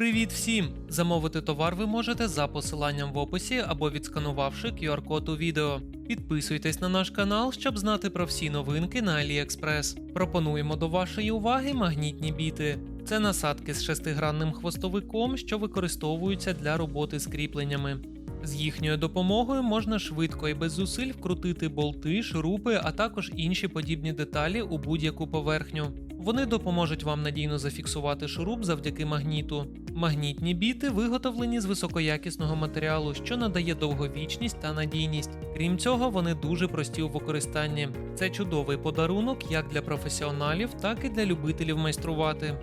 Привіт всім! Замовити товар ви можете за посиланням в описі або відсканувавши QR-код у відео. Підписуйтесь на наш канал, щоб знати про всі новинки на AliExpress. Пропонуємо до вашої уваги магнітні біти. Це насадки з шестигранним хвостовиком, що використовуються для роботи з кріпленнями. З їхньою допомогою можна швидко і без зусиль вкрутити болти, шурупи, а також інші подібні деталі у будь-яку поверхню. Вони допоможуть вам надійно зафіксувати шуруп завдяки магніту. Магнітні біти виготовлені з високоякісного матеріалу, що надає довговічність та надійність. Крім цього, вони дуже прості у використанні. Це чудовий подарунок як для професіоналів, так і для любителів майструвати.